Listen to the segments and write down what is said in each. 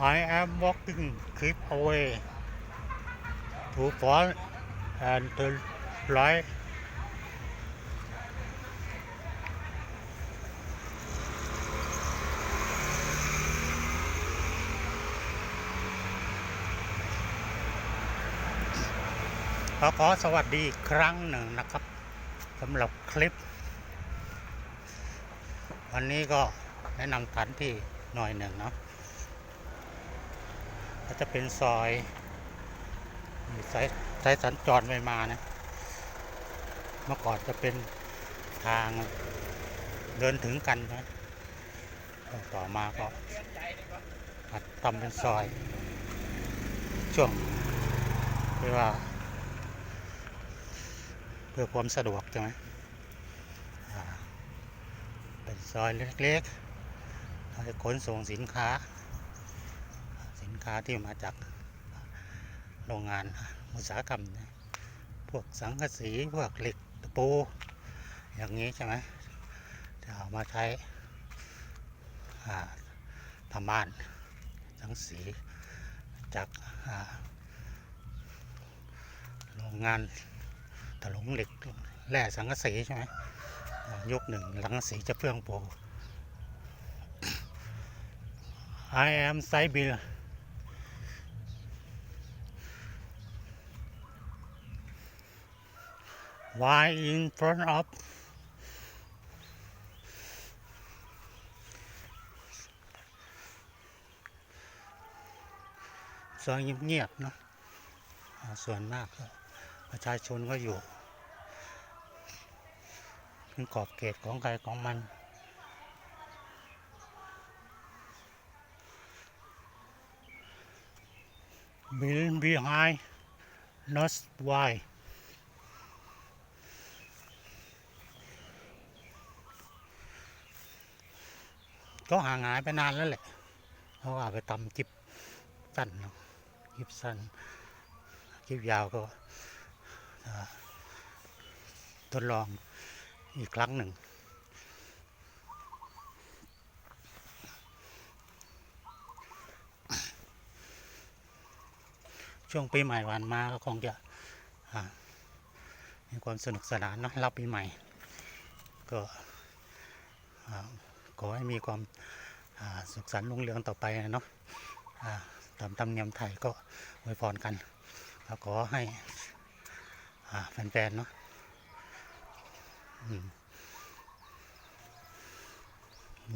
I am walking clip away to front and to right. ขอขอสวัสดีอีกครั้งหนึ่งนะครับสำหรับคลิป วันนี้ก็แนะนำสถานที่หน่อยหนึ่งเนาะ ก็จะเป็นซอยมีสายสายสัญจรไปมานะ เมื่อก่อนจะเป็นทางเดินถึงกันนะ ต่อมาก็ทำเป็นซอย ช่วงเรียกว่า เพื่อความสะดวกใช่ไหมเป็นซอยเล็กๆให้ขนส่งสินค้า ค้าที่มาจากโรงงานอุตสาหกรรม พวกสังกะสี พวกเหล็กตะปู อย่างนี้ใช่ไหมจะเอามาใช้ทำบ้านสังสีจากโรงงานถลุงเหล็กแร่สังกะสีใช่ไหมยุคหนึ่งสังกะสีจะเฟื่องฟู I am Saibil Why in front of ซอยเงียบๆเนอะอ่าส่วนมากก็ประชาชนก็อยู่เป็นขอบเขตของใครของมัน Building behind not why ก็ห่างหายไปนานแล้วแหละเขาเอาไปทำจิบสั้นเนาะจิบสั้นจิบยาวก็ทดลองอีกครั้งหนึ่ง ช่วงปีใหม่วันมาก็คงจะมีความสนุกสนานเนอะรับปีใหม่ ก็ ขอให้มีความสุขสันต์รุ่งเรืองต่อไปนะเนาะตามธรรมเนียมไทยก็อวยพรกันแล้วขอให้แฟนๆเนาะ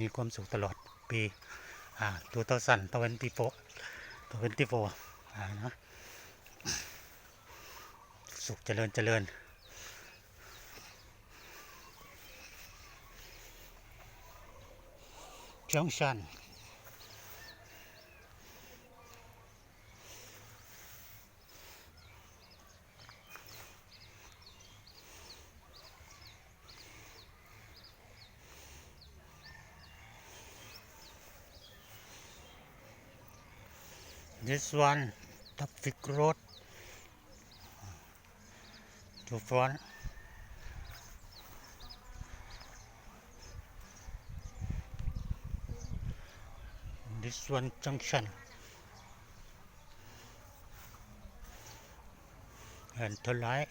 มีความสุขตลอดปีตัวเตาสันตะวันตีโฟตะวันตีโฟนะสุขเจริญเจริญ สองชันนี่ส่วนทับฟิกรถทุกอน This one junction. And to right.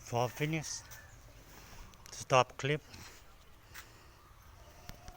For finish, stop clip.